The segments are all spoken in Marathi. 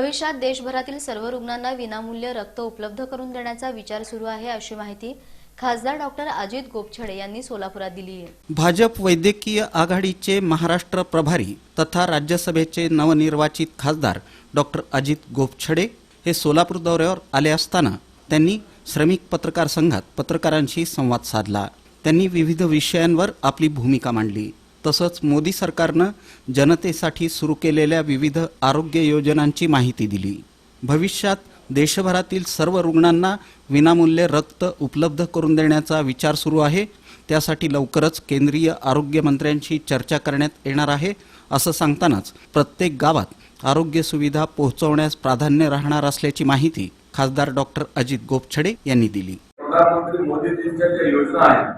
भविष्यात देशभरातील सर्व रुग्णांना विनामूल्य रक्त उपलब्ध करून देण्याचा विचार सुरू आहे अशी माहिती खासदार डॉक्टर अजित गोपछडे यांनी सोलापुरात दिली आहे. भाजप वैद्यकीय आघाडीचे महाराष्ट्र प्रभारी तथा राज्यसभेचे नवनिर्वाचित खासदार डॉक्टर अजित गोपछडे हे सोलापूर दौऱ्यावर आले असताना त्यांनी श्रमिक पत्रकार संघात पत्रकारांशी संवाद साधला. त्यांनी विविध विषयांवर आपली भूमिका मांडली. तसंच मोदी सरकारनं जनतेसाठी सुरू केलेल्या विविध आरोग्य योजनांची माहिती दिली. भविष्यात देशभरातील सर्व रुग्णांना विनामूल्य रक्त उपलब्ध करून देण्याचा विचार सुरू आहे. त्यासाठी लवकरच केंद्रीय आरोग्यमंत्र्यांशी चर्चा करण्यात येणार आहे. असं सांगतानाच प्रत्येक गावात आरोग्य सुविधा पोहोचवण्यास प्राधान्य राहणार असल्याची माहिती खासदार डॉक्टर अजित गोपछडे यांनी दिली. प्रधानमंत्री मोदीजींच्या ज्या योजना आहेत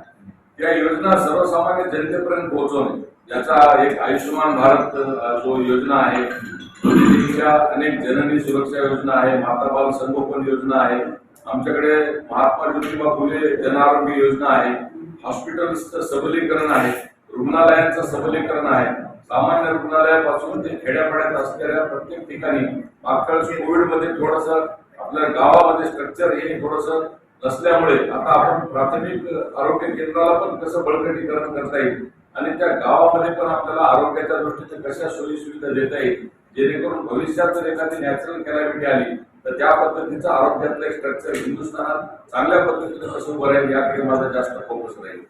त्या योजना सर्वसामान्य जनतेपर्यंत पोहोचवणे. याचा एक आयुष्यमान भारत जो योजना आहे अनेक जननी सुरक्षा योजना आहे माता बाल संगोपन योजना आहे आमच्याकडे महात्मा ज्योतिबा फुले जनआरोग्य योजना आहे हॉस्पिटल्सचं सबलीकरण आहे रुग्णालयांचं सबलीकरण आहे. सामान्य रुग्णालयापासून ते खेड्यापाड्यात असलेल्या प्रत्येक ठिकाणी मागच्या कोविडमध्ये थोडंसं आपल्या गावामध्ये स्ट्रक्चर हे थोडंसं नसल्यामुळे आता आपण प्राथमिक आरोग्य केंद्राला पण कसं बळकटीकरण करता येईल आणि त्या गावामध्ये पण आपल्याला आरोग्याच्या दृष्टीने कशा सोयी सुविधा देता येईल जेणेकरून भविष्यात जर एखादी नॅचरल कॅलॅमिटी आली तर त्या पद्धतीचं आरोग्यातलं एक स्ट्रक्चर हिंदुस्थानात चांगल्या पद्धतीने कसं उभं राहील याकडे माझा जास्त फोकस राहील.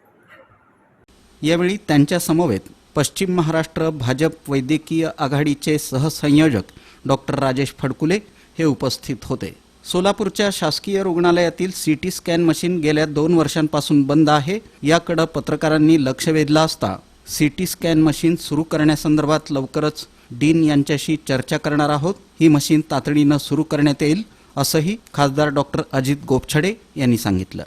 यावेळी त्यांच्या समवेत पश्चिम महाराष्ट्र भाजप वैद्यकीय आघाडीचे सहसंयोजक डॉक्टर राजेश फडकुले हे उपस्थित होते. सोलापूरच्या शासकीय रुग्णालयातील सीटी स्कॅन मशीन गेल्या दोन वर्षांपासून बंद आहे. याकडे पत्रकारांनी लक्ष वेधलं असता सीटी स्कॅन मशीन सुरू करण्यासंदर्भात लवकरच डीन यांच्याशी चर्चा करणार आहोत. ही मशीन तातडीनं सुरू करण्यात येईल असंही खासदार डॉक्टर अजित गोपछडे यांनी सांगितलं.